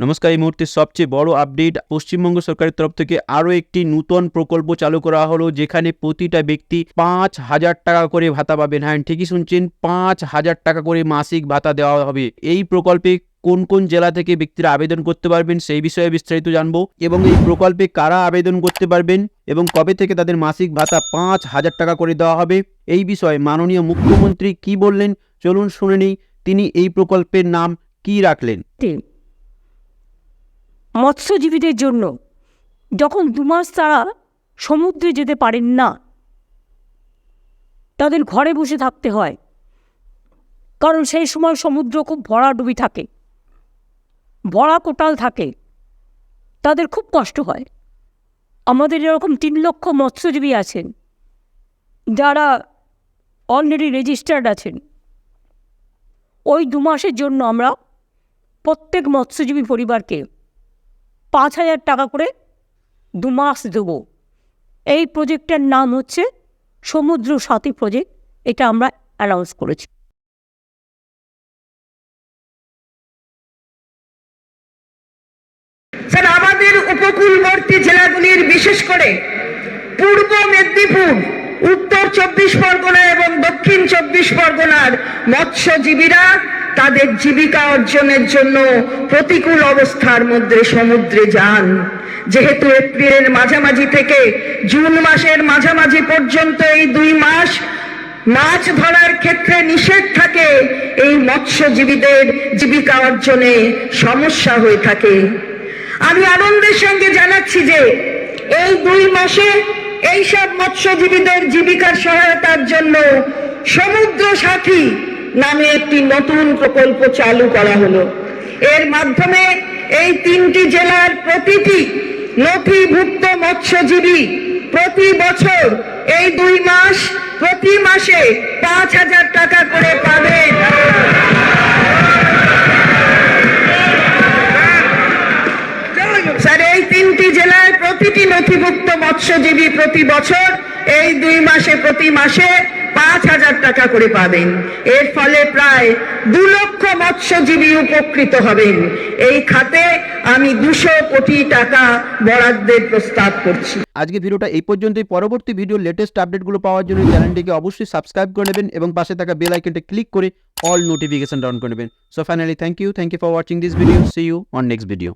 নমস্কার, এই মুহূর্তে সবচেয়ে বড় আপডেট পশ্চিমবঙ্গ সরকারের তরফ থেকে আরও একটি নূতন প্রকল্প চালু করা হলো, যেখানে প্রতিটা ব্যক্তি পাঁচ হাজার টাকা করে ভাতা পাবেন। হ্যাঁ ঠিকই শুনছেন, পাঁচ হাজার টাকা করে মাসিক ভাতা দেওয়া হবে। এই প্রকল্পে কোন কোন জেলা থেকে ব্যক্তিরা আবেদন করতে পারবেন সেই বিষয়ে বিস্তারিত জানব। এবং এই প্রকল্পে কারা আবেদন করতে পারবেন এবং কবে থেকে তাদের মাসিক ভাতা পাঁচ হাজার টাকা করে দেওয়া হবে, এই বিষয়ে মাননীয় মুখ্যমন্ত্রী কি বললেন, চলুন শুনে নিই, তিনি এই প্রকল্পের নাম কি রাখলেন? মৎস্যজীবীদের জন্য। যখন দু মাস তারা সমুদ্রে যেতে পারেন না, তাদের ঘরে বসে থাকতে হয়। কারণ সেই সময় সমুদ্র খুব ভরাডুবি থাকে, ভরা কোটাল থাকে। তাদের খুব কষ্ট হয়। আমাদের এরকম তিন লক্ষ মৎস্যজীবী আছেন, যারা অলরেডি রেজিস্টার্ড আছেন। ওই দু মাসের জন্য আমরা প্রত্যেক মৎস্যজীবী পরিবারকে পাঁচ হাজার টাকা করে দু মাস দেবো। এই প্রজেক্টের নাম হচ্ছে সমুদ্র সাথী প্রজেক্ট। এটা আমরা অ্যানাউন্স করেছি। স্যার, আমাদের উপকূলবর্তী জেলাগুলির বিশেষ করে পূর্ব মেদিনীপুর, উত্তর চব্বিশ পরগনা এবং দক্ষিণ চব্বিশ পরগনার মৎস্যজীবীরা তাদের জীবিকা অর্জনের জন্য প্রতিকূল অবস্থার মধ্যে সমুদ্রে যান। যেহেতু এপ্রিলের মাঝামাঝি থেকে জুন মাসের মাঝামাঝি পর্যন্ত এই দুই মাস মাছ ধরার ক্ষেত্রে নিষেধ থাকে, এই মৎস্যজীবীদের জীবিকা অর্জনে সমস্যা হয়ে থাকে। আমি আনন্দের সঙ্গে জানাচ্ছি যে এই দুই মাসে এইসব মৎস্যজীবীদের জীবিকার সহায়তার জন্য সমুদ্র সাথী নামে একটি নতুন প্রকল্প চালু করা হলো। এর মাধ্যমে এই তিনটি জেলার প্রতিটি নথিভুক্ত মৎস্যজীবী প্রতি বছর এই দুই মাস, প্রতি মাসে পাঁচ হাজার টাকা করে পাবেন স্যার, এই তিনটি জেলায় প্রতিটি নথিভুক্ত মৎস্যজীবী প্রতি বছর এই দুই মাসে, প্রতি মাসে পাঁচ হাজার টাকা করে পাবেন। এর ফলে প্রায় দু লক্ষ মৎস্যজীবী উপকৃত হবেন। এই খাতে আমি দুশো কোটি টাকা বরাদ্দের প্রস্তাব করছি। আজকে ভিডিওটা এই পর্যন্তই। পরবর্তী ভিডিও লেটেস্ট আপডেটগুলো পাওয়ার জন্য চ্যানেলটিকে অবশ্যই সাবস্ক্রাইব করে নেবেন এবং পাশে থাকা বেল আইকনটা ক্লিক করে অল নোটিফিকেশন ডাউন করে নেবেন। So finally thank you thank you for watching this video see you on next video